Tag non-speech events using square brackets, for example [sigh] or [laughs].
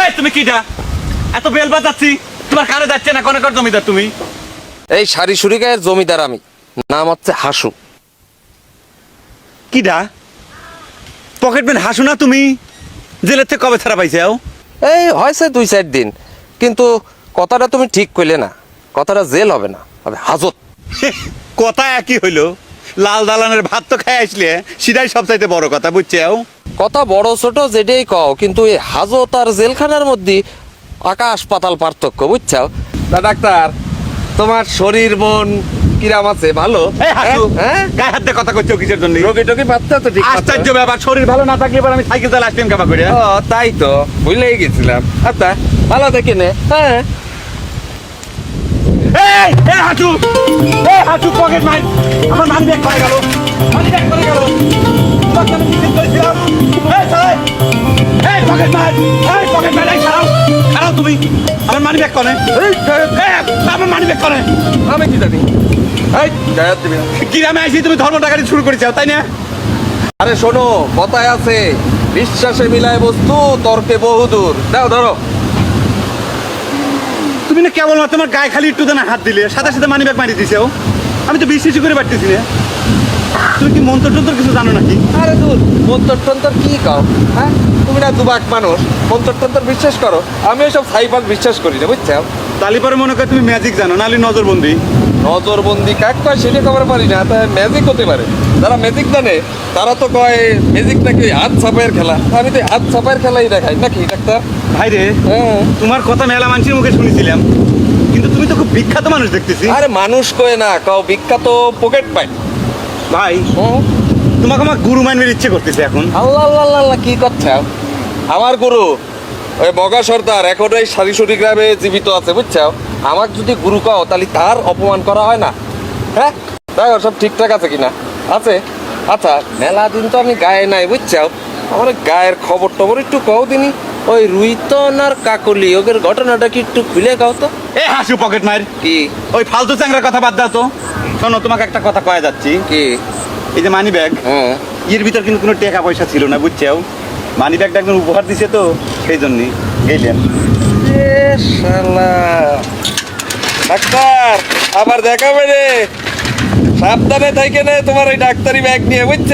এই তুমি কিটা এত বেল বাজাচ্ছি তোমার কারে যাচ্ছে না জমিদার তুমি? এই সারি সুরি গায়ের জমিদার আমি নাম হচ্ছে হাসু। হাসু না তুমি? জেলের থেকে কবে ছাড়া পাইছাও এই হয়েছে দুই চার দিন কিন্তু কথাটা তুমি ঠিক কইলে না কথাটা জেল হবে না হবে হাজত। [laughs] কথা একই হইল। লাল দালানের ভাত তো খাই আসলে সেটাই সবচাইতে বড় কথা বুঝছেও কথা বড় ছোট যেটাই কও কিন্তু এই হাজত আর জেলখানার মধ্যে আকাশ পাতাল পার্থক্য বুঝছাও? তা ডাক্তার তোমার শরীর মন কিরাম আছে ভালো? হ্যাঁ? গায়ে হাত কথা করছ কিসের জন্য? রোগী টোগী পাচ্ছে তো ঠিক? আশ্চর্য ব্যাপার শরীর ভালো না থাকলে এবার আমি সাইকেল চালা আসতাম কাবা করে? ও তাই তো ভুলেই গেছিলাম। আচ্ছা ভালো দেখে নে হ্যাঁ? এই এই হাঁটু এই হাঁটু পকেট মার আমার মানি ব্যাগ করে গেল মানি ব্যাগ করে গেল। তোমাকে আমি নিষেধ করেছিলাম। এই ছাড়াই এই পকেট মার এই পকেট মার এই ছাড়াও ছাড়াও তুমি। আমার মানি ব্যাগ করে এই আমার মানি ব্যাগ করে আমি কি জানি? এই গায়ের দিবি গ্রামে আসি তুমি ধর্ম শুরু করেছ তাই না? আরে শোনো কথায় আছে বিশ্বাসে মিলায় বস্তু তর্কে বহুদূর। দাও ধরো। তুমি না কেবল তোমার গায়ে খালি একটু না হাত দিলে সাথে সাথে মানি ব্যাগ মারি দিছে আমি তো বিশ্বাস করে পারতেছি না। তুমি কি মন্ত্র টন্ত্র কিছু জানো নাকি? আরে দূর মন্তর টন্তর কি কাও? হ্যাঁ? তুমি না দুবাক মানুষ মন্তর টন্তর বিশ্বাস করো আমি ওইসব সাইবাক বিশ্বাস করি না বুঝছ? তালিপারে মনে করে তুমি ম্যাজিক জানো নালি নজরবন্দি। নজরবন্দি কাক কয় সেটা খবর পারি না তা ম্যাজিক হতে পারে। যারা ম্যাজিক জানে তারা তো কয় ম্যাজিক নাকি হাত ছাপাইয়ের খেলা? আমি তো হাত ছাপাইয়ের খেলাই দেখাই নাকি ডাক্তার? ভাই রে হ্যাঁ। তোমার কথা মেলা মানুষের মুখে শুনেছিলাম। কিন্তু তুমি তো খুব বিখ্যাত মানুষ দেখতেছি। আরে মানুষ কয় না কাও বিখ্যাত পকেট পাই ভাই তোমাকে আমার গুরু মানবের ইচ্ছে করতেছে এখন। আল্লাহ আল্লাহ আল্লাহ, আল্লাহ কি করছে আমার গুরু ওই বগা সর্দার এখন এই সারিসুরি গ্রামে জীবিত আছে বুঝছ? আমার যদি গুরু কও তাহলে তার অপমান করা হয় না। হ্যাঁ? তাই ওর সব ঠিকঠাক আছে কিনা? আছে? আচ্ছা মেলা দিন তো আমি গায়ে নাই বুঝছ? আমার গায়ের খবর টবর একটু কও দিনি। ওই রুইতন আর কাকলি ওদের ঘটনাটা কি একটু খুলে কাও তো। এ হাসু পকেট মার কি? ওই ফালতু চ্যাংরার কথা বাদ দাও তো। শোনো তোমাকে একটা কথা কয়ে যাচ্ছি। কি? এই যে মানি ব্যাগ হ্যাঁ। এর ভিতর কিন্তু কোনো টাকা পয়সা ছিল না বুঝছ? মানি ব্যাগটা একজন উপহার দিছে তো। সেই জন্যই গেলেন ডাক্তার, আবার দেখাবে রে। সাবধানে থাকে না তোমার ওই ডাক্তারি ব্যাগ নিয়ে, বুঝছ?